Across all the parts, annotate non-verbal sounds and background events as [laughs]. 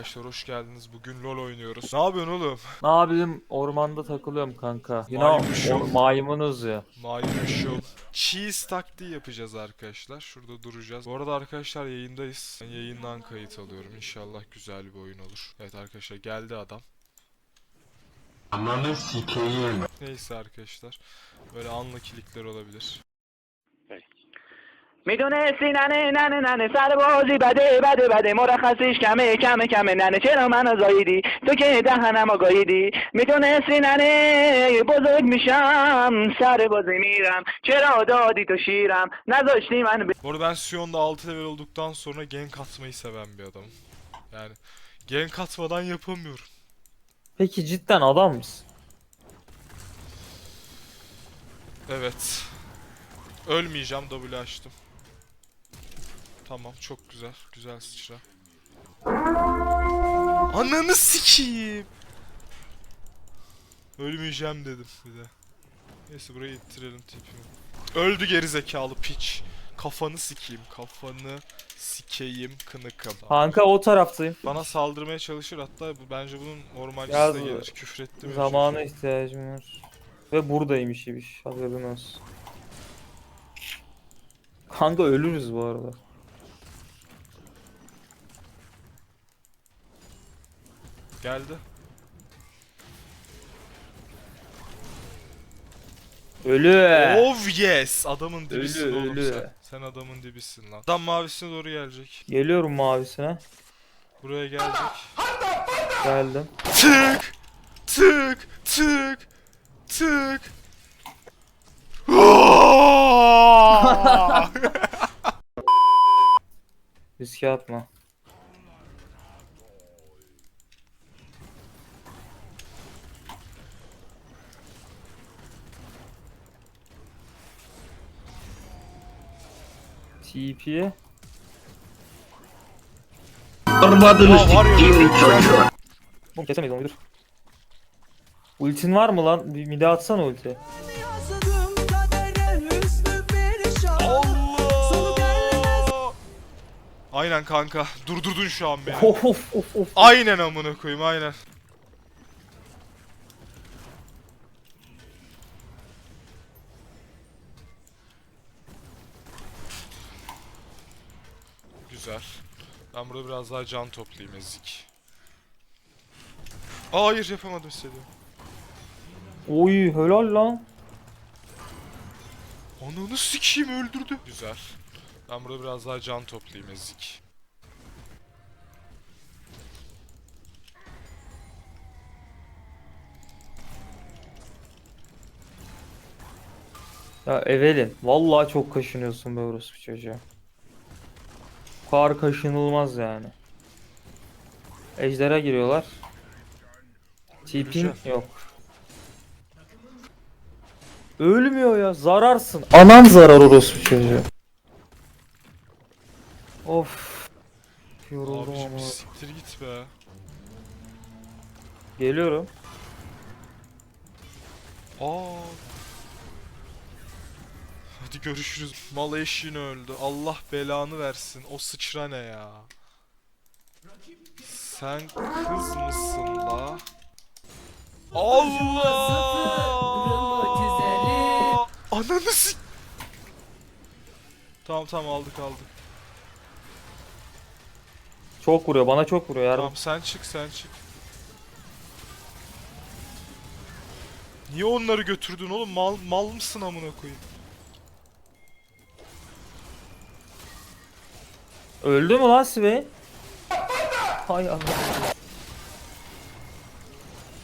arkadaşlar hoş geldiniz. Bugün LoL oynuyoruz. Ne yapıyorsun oğlum? Ne yapayım? Ormanda takılıyorum kanka. Yine o- ol. maymunuz ya. Maymun Show. Cheese taktiği yapacağız arkadaşlar. Şurada duracağız. Bu arada arkadaşlar yayındayız. Ben yayından kayıt alıyorum. İnşallah güzel bir oyun olur. Evet arkadaşlar geldi adam. Ananı sikeyim. Neyse arkadaşlar. Böyle unlucky'likler olabilir. میدونستی ننه ننه ننه سر بازی بده بده بده مرخصیش کمه کمه کمه ننه چرا منو زاییدی تو که دهنمو گاییدی میدونستی ننه بزرگ میشم سر بازی میرم چرا دادی تو شیرم نذاشتی من Bu arada ben Sion'da 6 level olduktan sonra gank atmayı seven bir adamım. Yani gank atmadan yapamıyorum. Peki cidden adam mısın? Evet. Ölmeyeceğim W açtım. Tamam çok güzel. Güzel sıçra. Ananı sikeyim. Ölmeyeceğim dedim bir de. Neyse burayı ittirelim tipimi. Öldü geri zekalı piç. Kafanı sikeyim. Kafanı sikeyim kınıkım. Kanka o taraftayım. Bana saldırmaya çalışır hatta bu bence bunun Yaz- da gelir. Küfretti mi? Zamana ihtiyacım var. Ve buradaymış ibiş. Haberin olsun. Kanka ölürüz bu arada. Geldi. Ölü. Oh yes! Adamın dibisin Ölü, oğlum ölü. sen. Sen adamın dibisin lan. Adam mavisine doğru gelecek. Geliyorum mavisine. Buraya gelecek. Geldim. Tık! Tık! Tık! Tık! [laughs] [laughs] Riske atma. TP Armadını Aa, var ya. siktiğimin çocuğu. Oğlum kesemeyiz onu dur. Ultin var mı lan? Bir mide atsana ulti. Aynen kanka. Durdurdun şu an beni. Of of of of. Aynen amına koyayım aynen. Güzel. Ben burada biraz daha can toplayayım ezik. Aa, hayır yapamadım hissediyorum. Oy helal lan. Ananı sikeyim öldürdü. Güzel. Ben burada biraz daha can toplayayım ezik. Ya Evelin vallahi çok kaşınıyorsun be orospu çocuğa. Kadar kaşınılmaz yani. Ejderha giriyorlar. Öleceğim. yok. Ölmüyor ya zararsın. Anan zarar orospu çocuğa. Of. Yoruldum Abiciğim ama. siktir git be. Geliyorum. Aa. Hadi görüşürüz. Mal eşin öldü. Allah belanı versin. O sıçra ne ya? Sen kız mısın la? Allah! Ananı sik... Tamam tamam aldık aldık. Çok vuruyor bana çok vuruyor yardım. Tamam sen çık sen çık. Niye onları götürdün oğlum? Mal mal mısın amına koyayım? Öldü mü lan Swain? Hay Allah.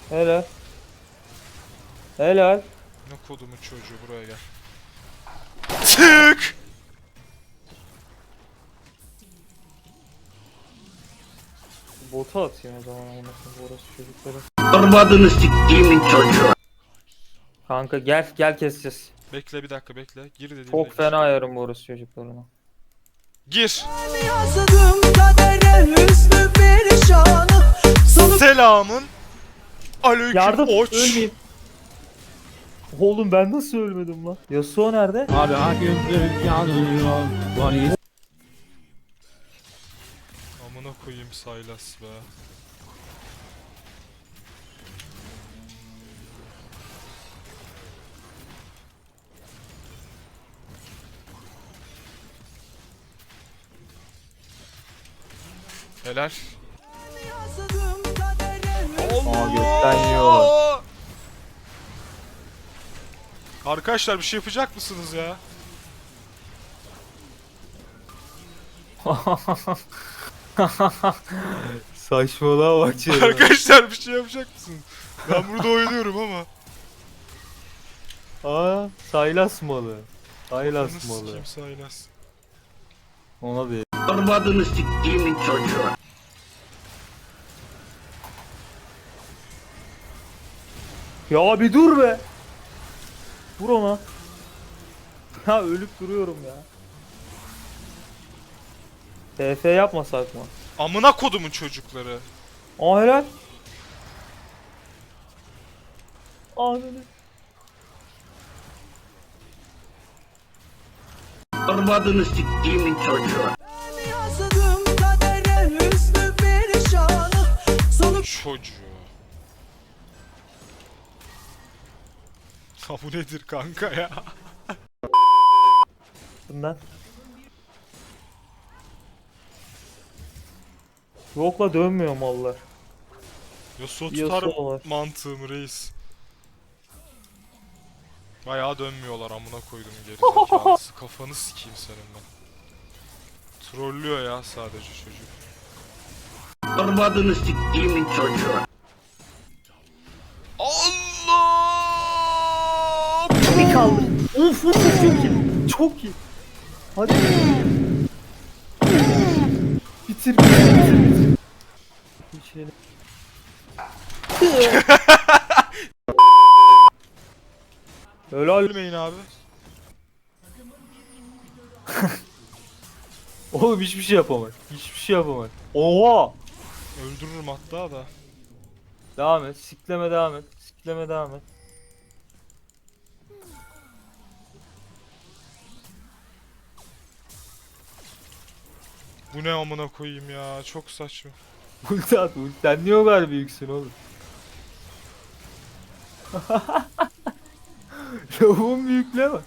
Helal. Helal. Ne kodumun çocuğu buraya gel. Tık! Bota atayım o zaman onu orası çocukları. Armadını siktiğimin çocuğu. Kanka gel gel keseceğiz. Bekle bir dakika bekle. Gir dediğimde Çok fena ayarım bu orası çocuklarına. Gir. Selamın. Aleyküm Yardım oç. ölmeyeyim. Oğlum ben nasıl ölmedim lan? Yasuo nerede? Abi herkes yanıyor. Amına koyayım Saylas be. Helal. Yiyorlar. Arkadaşlar bir şey yapacak mısınız ya? [laughs] Saçmalığa bak [laughs] Çağrı. Arkadaşlar bir şey yapacak mısınız? Ben burada oynuyorum ama. Aa Saylas malı. Saylas Nasıl malı. sikeyim Saylas? Ona değil. Arvadını siktiğimin çocuğu. Ya bir dur be. Vur ona. Ya ölüp duruyorum ya. TF yapmasak mı? Amına kodumun çocukları. Aa helal. Arvadını siktiğimin çocuğu. Çocuğu. Ha bu nedir kanka ya? Bundan. Yokla dönmüyor mallar. Yasuo tutar var. mantığım reis. Bayağı dönmüyorlar amına koydum geri [laughs] zekalısı. Kafanı sikeyim senin ben. Trollüyor ya sadece çocuk. Arvadını siktiğimin çocuğu. Uf uf uf, çok iyi. Çok iyi. Hadi. Bitir bitir bitir bitir. İçeri. Helal. Ölmeyin abi. [laughs] Oğlum hiçbir şey yapamaz. Hiçbir şey yapamaz. Oha. Öldürürüm hatta da. Devam et. Sikleme devam et. Sikleme devam et. Bu ne amına koyayım ya çok saçma. [laughs] Ulti at. Ulti. Sen niye o kadar büyüksün oğlum? [laughs] Lavuğun büyüklüğe bak.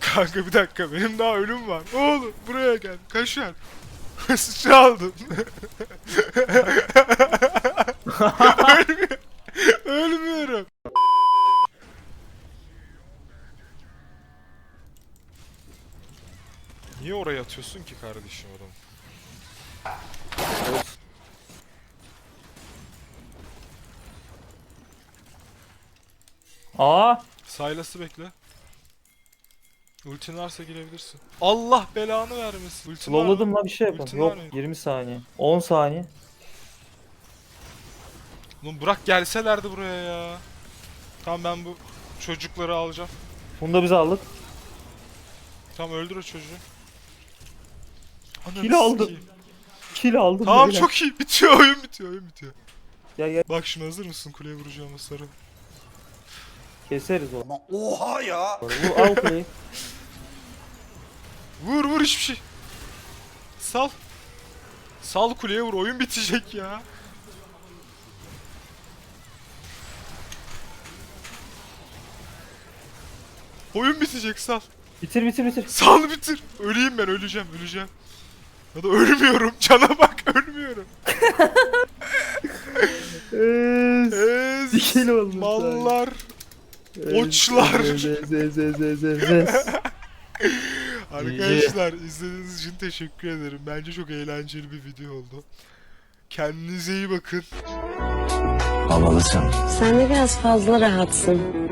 Kanka bir dakika benim daha ölüm var. Oğlum buraya gel kaşar. [laughs] Sıçra aldım. Ölmüyor- Ölmüyorum. Niye oraya atıyorsun ki kardeşim adam? Aa. Silas'ı bekle. Ultin varsa girebilirsin. Allah belanı vermesin. Ultin var mı? Slowladım la bir şey yapın. Ultin Yok var mı? 20 saniye. 10 saniye. Oğlum bırak gelselerdi buraya ya. Tamam ben bu çocukları alacağım. Bunu da biz aldık. Tamam öldür o çocuğu. Ananı Kill aldım. sikeyim. Kill aldım. Tamam beyler. çok iyi. Bitiyor oyun bitiyor oyun bitiyor. Gel gel. Bak şimdi hazır mısın kuleye vuracağım hasarı. Keseriz onu. oha ya. Vur al kuleyi. [laughs] Vur vur hiçbir şey. Sal. Sal kuleye vur oyun bitecek ya. Oyun bitecek sal. Bitir bitir bitir. Sal bitir. Öleyim ben öleceğim öleceğim. Ya da ölmüyorum. Cana bak ölmüyorum. Ez. Ez. Dikil oldu. Mallar. Oçlar. Ez ez ez ez ez ez ez. [laughs] Arkadaşlar izlediğiniz için teşekkür ederim. Bence çok eğlenceli bir video oldu. Kendinize iyi bakın. Sen de biraz fazla rahatsın.